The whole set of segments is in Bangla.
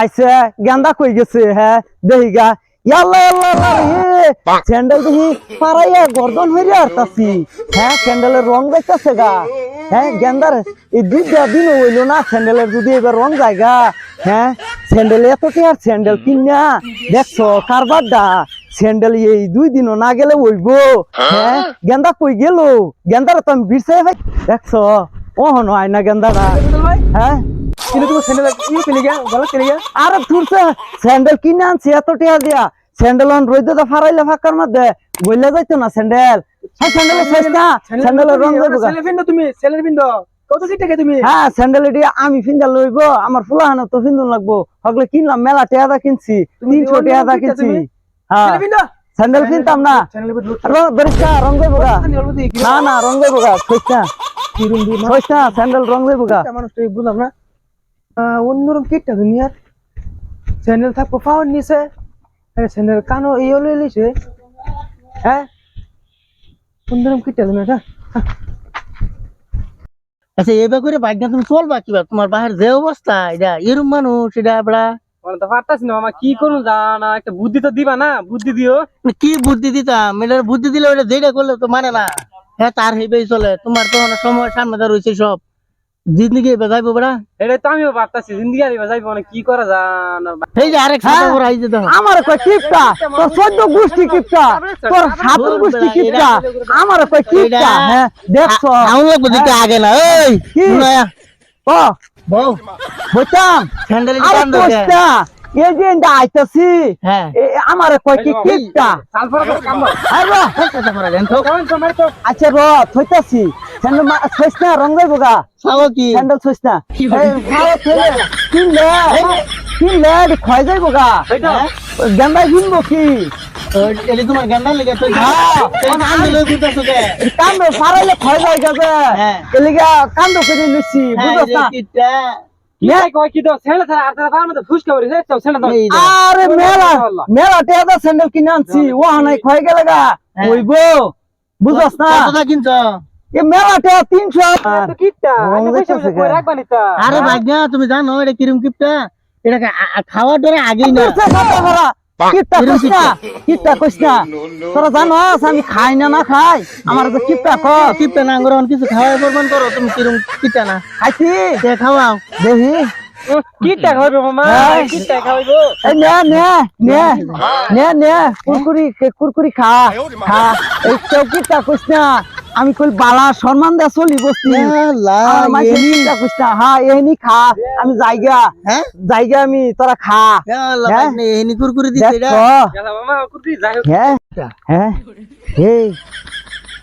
আইছে গেন্দা কই গেছে হ্যাঁ দেহিগা ইয়াল্লা ইয়াল্লা স্যান্ডেল দেখি পারাইয়া গর্দন হইরে আরতাছি। হ্যাঁ স্যান্ডেলের রং দেখতেছে গা। হ্যাঁ গেন্দার এই দুইটা দিন হইল না স্যান্ডেলের যদি এবার রং জায়গা হ্যাঁ স্যান্ডেল এত টিয়ার স্যান্ডেল কিনা দেখছ কারবারটা স্যান্ডেল এই দুই দিনও না গেলে হইব। হ্যাঁ? গেন্দা কই গেল? গেন্দার তো আমি বিরছে ভাই। দেখছ ও হনো আয়না গেন্দাটা। হ্যাঁ কিন্তু তুমি স্যান্ডেল কি? কিনে গিয়া গেল কিনে গিয়া। আরে তুরছে স্যান্ডেল কিনে আনছি এত টিয়া দিয়া। স্যান্ডেল অন রইতে তো ফারাইলে ফাঁকার মধ্যে। বইলে যাইতো না স্যান্ডেল হ্যাঁ স্যান্ডেল শেষ না স্যান্ডেলের রং যাইবো স্যান্ডেল পিন্দো তুমি স্যান্ডেল পিন্দো কত কি টাকা তুমি? হ্যাঁ স্যান্ডেল এটি আমি ফিন্দা লইব। আমার ফুলাহানো তো ফিন্দুন লাগবো। হগলে কিনলাম মেলা টিয়াদা কিনছি। তিনশো টিয়াদা কিনছি। হ্যাঁ। স্যান্ডেল কিনতাম না। বেরিস্তা রং কি না না রং যাইবো গা দি ছইস স্যান্ডেল রং যাইবো গা। মানুষ বুঝলাম না। অন্যরকম কিটটা দুনিয়ার। স্যান্ডেল থাকব পাওয়ার নিছে আরে স্যান্ডেল কানো এই হলো লিছে হ্যাঁ? অন্যরকম কিটটা দুনিয়াটা আচ্ছা এবার করে বাইক তুমি চলবা কিবা? তোমার বাহির যে অবস্থা এটা এরম মানুষ এটা বড়া। তো পারতাছি না মামা কি করুন জানা একটা বুদ্ধি তো দিবা না বুদ্ধি দিও। মানে কি বুদ্ধি দিতাম এটার বুদ্ধি দিলে ওটা যেটা করলে তো মানে না। হ্যাঁ তার হেবেই চলে। তোমার তো অনেক সময় সামনে রয়েছে সব। জিন্দগি এবার যাইবো বড়া? এটা তো আমিও জিন্দিগি আর যাইবো মানে কি করা জানা এই যে আরেক সাদা বড় আইছে দেখো। আমার কই কিপটা তোর চোদ্দ গোষ্ঠী কিপটা তোর গোষ্ঠী কিপটা আমার কই কিপটা হ্যাঁ দেখছ? লাগবো দিতে আগে না এই? নয়া ও বউ। বুঝতাম স্যান্ডেল ধরে এই যে ইন্দা আইতাছি হ্যাঁ। আমার কই কি কিপটা? সালফার কাম আরে আচ্ছা র থইতাছি। স্যান্ডেল ছইস না রং যাইবো গা সাগো কি স্যান্ডেল ছইস না ভালো ছেলে কিনলে কিনলে ক্ষয় যাইবো গা হ্যাঁ? গেন্দাই কিনবো কি এটা তোমার গান্ডা লেগে তো হ্যাঁ। কান্দ ফারাইলে ক্ষয় যায় গেছে হ্যাঁ। এলিগা কান্দ করে হ্যাঁ বুঝছ না আর মেলা মেলা টেদা স্যান্ডেল কিনে আনছি ও হানাই ক্ষয় গেলে গা হ্যাঁ। হইবো বুঝছ না কিনছো এ মেলা টেয়া তিনশো আরে ভাগ্যা তুমি জানো এটা কিরম কিপটা? এটা খা- খাওয়ার ডরে আগেই না। আমি খাই না না খাই? আমার তো কিটটা ক কিপটা না করে কিছু খাওয়াই বরবান করো তুমি কিরম কিপটা না। খাইছি। খাওয়াও? দেখি। কিটটা খাইবে মামা হ্যাঁ। কিটটা নে নে নে নে নে কুরকুরি কুরকুরি খা খা। এই চৌকিটা কইস না। আমি কই বালা সম্মান দে চলি কিটটা হ্যাঁ এহনি খা আমি জায়গা। হ্যাঁ? জায়গা আমি তোরা খা। হ্যাঁ? এনি কুরকুরি দিছে হ্যাঁ? হ্যাঁ? এই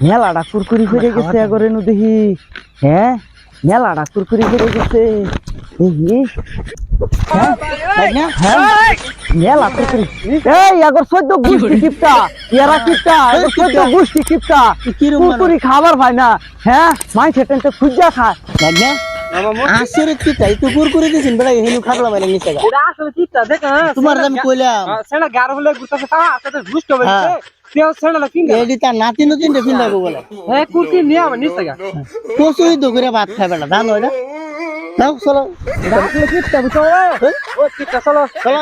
মেলাটা কুরকুরি ফিরে গেছে করে নু দেখি। হ্যাঁ? মেলাটা কুরকুরি ফিরে গেছে। এই হ্যাঁ? হ্যাঁ? মেলা কুরকুরি এই আগর সদ্য গুষ্টি কিপটা ইয়ারা কিপটা আগর সদ্য গুষ্টি কিপটা। কিরম কুরকুরি খাবার ভাই না। হ্যাঁ মাই ঠেটেনতে খুঁজা খা ভাগ্যা মামা। আসরে কিটা এই তো কুরকুরি দিছেন বেড়া হেনু খাবলা মানে নিছে গা। এটা আসলে কিটটা দেখ হ্যাঁ তোমার আমি কইলাম। সেটা গার হলে গুতাছে তা আসলে ফুসকা করে হ্যাঁ। তেও সেটা কিন এডি তার নাতি নতুন রে ফিন্দাবো বলে। হ্যাঁ কুটি নিয়ে আমার নিচে গা। কচুই তো করে ভাত খাবে না জানো এটা? যাও চলো কিটটা চলো চলো